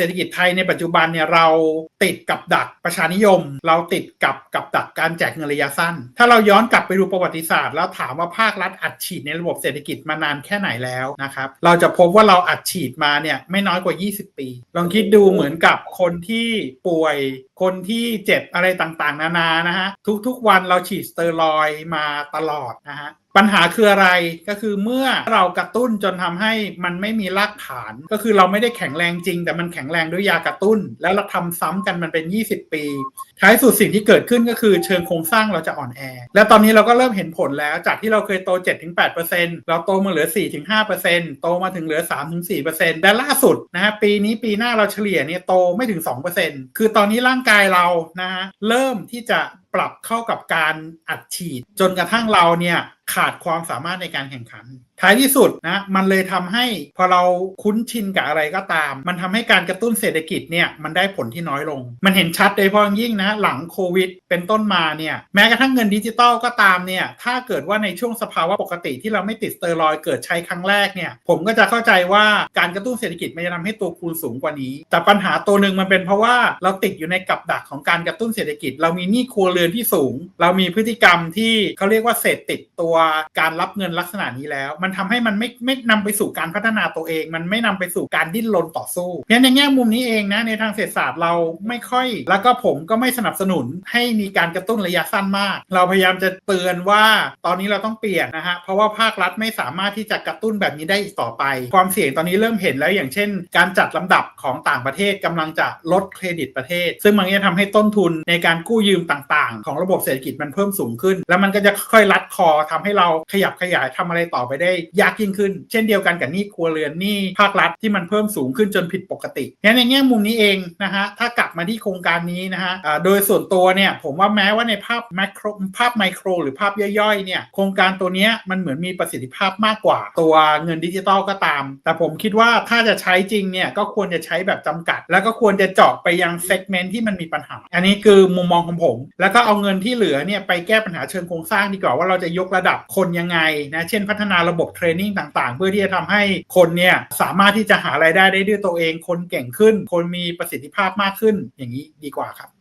เศรษฐกิจไทยในปัจจุบันเนี่ยเราติดกับดักประชานิยม เราติดกับกับดักการแจกเงินระยะสั้น ถ้าเราย้อนกลับไปดูประวัติศาสตร์ แล้วถามว่าภาครัฐอัดฉีดในระบบเศรษฐกิจมานานแค่ไหนแล้วนะครับเราจะพบว่าเราอัดฉีดมาเนี่ยไม่น้อยกว่า 20 ปี ลองคิดดูเหมือนกับคนที่ป่วย คนที่เจ็บอะไรต่างๆ นานานะฮะทุกๆวันเราฉีดสเตียรอยด์มาตลอดนะฮะปัญหาคืออะไรก็คือเมื่อเรากระตุ้นจนทำให้มันไม่มีรากฐาน ก็คือเราไม่ได้แข็งแรงจริง แต่มันแข็งแรงด้วยยากระตุ้น แล้วเราทำซ้ำกันมันเป็น 20 ปี ท้ายสุดสิ่งที่เกิดขึ้นก็คือเชิงโครงสร้างเราจะอ่อนแอ และตอนนี้เราก็เริ่มเห็นผลแล้วจากที่เราเคยโต 7-8%เราโตมาเหลือ 4-5%โตมาถึงเหลือ 3-4%และล่าสุดนะฮะปีนี้ปีหน้าเราเฉลี่ยเนี่ยโตไม่ถึง 2%คือตอนนี้ร่างกายเรานะฮะเริ่มที่จะปรับเข้ากับการอัดฉีด จนกระทั่งเราเนี่ย ขาดความสามารถในการแข่งขัน ท้ายที่สุดนะมันเลยทำให้พอเราคุ้นชินกับอะไรก็ตาม มันทำให้การกระตุ้นเศรษฐกิจเนี่ยมันได้ผลที่น้อยลง มันเห็นชัดโดยเฉพาะยิ่งนะหลังโควิด เป็นต้นมาเนี่ยแม้กระทั่งเงินดิจิตอลก็ตามเนี่ยถ้าเกิดว่าในช่วงสภาวะปกติที่เราไม่ติดสเตอรอยเกิดใช้ครั้งแรกเนี่ยผมก็จะเข้าใจว่าการกระตุ้นเศรษฐกิจมันจะทำให้ตัวคูณสูงกว่านี้ แต่ปัญหาตัวหนึ่งมันเป็นเพราะว่าเราติดอยู่ในกับดักของการกระตุ้นเศรษฐกิจ เรามีหนี้ครัวเรือนที่สูง เรามีพฤติกรรมที่เขาเรียกว่าเสพติดตัวการรับเงินลักษณะนี้แล้วมันทำให้มันไม่ไม่นำไปสู่การพัฒนาตัวเอง มันไม่นำไปสู่การดิ้นรนต่อสู้เพราะในแง่มุมนี้เองนะในทางเศรษฐศาสตร์เราไม่ค่อย แล้วก็ผมก็ไม่สนับสนุนให้มีการกระตุ้นระยะสั้นมาก เราพยายามจะเตือนว่าตอนนี้เราต้องเปลี่ยนนะฮะเพราะว่าภาครัฐไม่สามารถที่จะกระตุ้นแบบนี้ได้อีกต่อไป ความเสี่ยงตอนนี้เริ่มเห็นแล้วอย่างเช่น การจัดลำดับของต่างประเทศกำลังจะลดเครดิตประเทศ ซึ่งมันจะทำให้ต้นทุนในการกู้ยืมต่างๆ ของระบบเศรษฐกิจมันเพิ่มสูงขึ้น แล้วมันก็จะค่อยรัดคอทำให้เราขยับขยายทำอะไรต่อไปได้ยากยิ่งขึ้น เช่นเดียวกันกับหนี้ครัวเรือนหนี้ภาครัฐที่มันเพิ่มสูงขึ้นจนผิดปกติงั้นในแง่มุมนี้เองนะฮะถ้ากลับมาที่โครงการนี้นะฮะโดยส่วนตัวเนี่ยผมว่าแม้ว่าในภาพแมโครภาพไมโคร หรือภาพย่อยๆเนี่ยโครงการตัวนี้มันเหมือนมีประสิทธิภาพมากกว่า ตัวเงินดิจิตอลก็ตาม แต่ผมคิดว่าถ้าจะใช้จริงเนี่ยก็ควรจะใช้แบบจำกัด แล้วก็ควรจะเจาะไปยังเซกเมนต์ที่มันมีปัญหา อันนี้คือมุมมองของผม แล้วก็เอาเงินที่เหลือเนี่ยไปแก้ปัญหาเชิงโครงสร้างดีกว่าว่าเราจะยกระดับคนยังไงนะเช่นพัฒนาระบบเทรนนิ่งต่างๆ เพื่อที่จะทำให้คนเนี่ยสามารถที่จะหารายได้ได้ด้วยตัวเอง คนเก่งขึ้น คนมีประสิทธิภาพมากขึ้นอย่างนี้ดีกว่าครับ